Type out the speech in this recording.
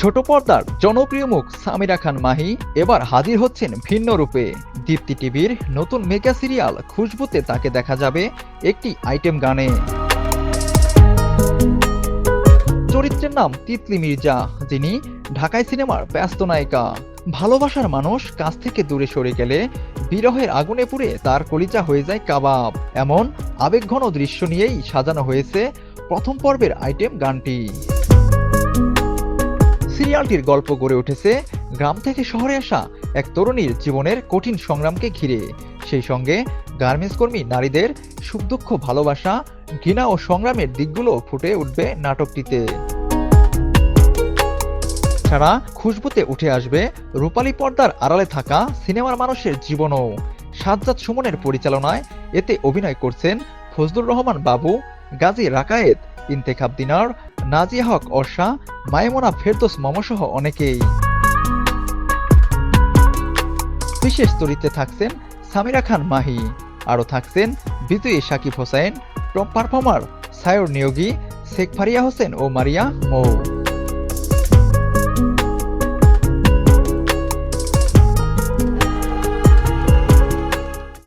ছোট পর্দার জনপ্রিয় মুখ সামিরা খান মাহি এবার হাজির হচ্ছেন ভিন্ন রূপে। দীপ্তি টিভির নতুন মেগা সিরিয়াল খুশবুতে তাকে দেখা যাবে একটি আইটেম গানে। চরিত্রের নাম তিতলি মির্জা, যিনি ঢাকায় সিনেমার ব্যস্ত নায়িকা। ভালোবাসার মানুষ কাছ থেকে দূরে সরে গেলে বিরহের আগুনে পুড়ে তার কলিজা হয়ে যায় কাবাব। এমন আবেগঘন দৃশ্য নিয়েই সাজানো হয়েছে প্রথম পর্বের আইটেম গানটি। সিরিয়ালটির গল্প গড়ে উঠেছে গ্রাম থেকে শহরে আসা এক তরুণীর জীবনের কঠিন সংগ্রামকে ঘিরে। সেই সঙ্গে গার্মেন্টস কর্মী নারীদের সুখ দুঃখ ভালোবাসা, ঘৃণা ও সংগ্রামের দিকগুলো ফুটে উঠবে নাটকটিতে। ছাড়া খুশবুতে উঠে আসবে রূপালী পর্দার আড়ালে থাকা সিনেমার মানুষের জীবনও। সাজ্জাদ সুমনের পরিচালনায় এতে অভিনয় করছেন ফজলুর রহমান বাবু, গাজী রাকায়েত, ইন্তেখাব দিনার, নাজিয়া হক অর্ষা মাইমুনা ফেরদোস মমসহ অনেকেই। বিশেষ চরিত্রে থাকছেন সামিরা খান মাহি, আরও থাকছেন বিজয়ী সাকিব হোসেন টপ পারফর্মার সায়র নিয়োগী শেখ ফারিয়া হোসেন ও মারিয়া মৌ।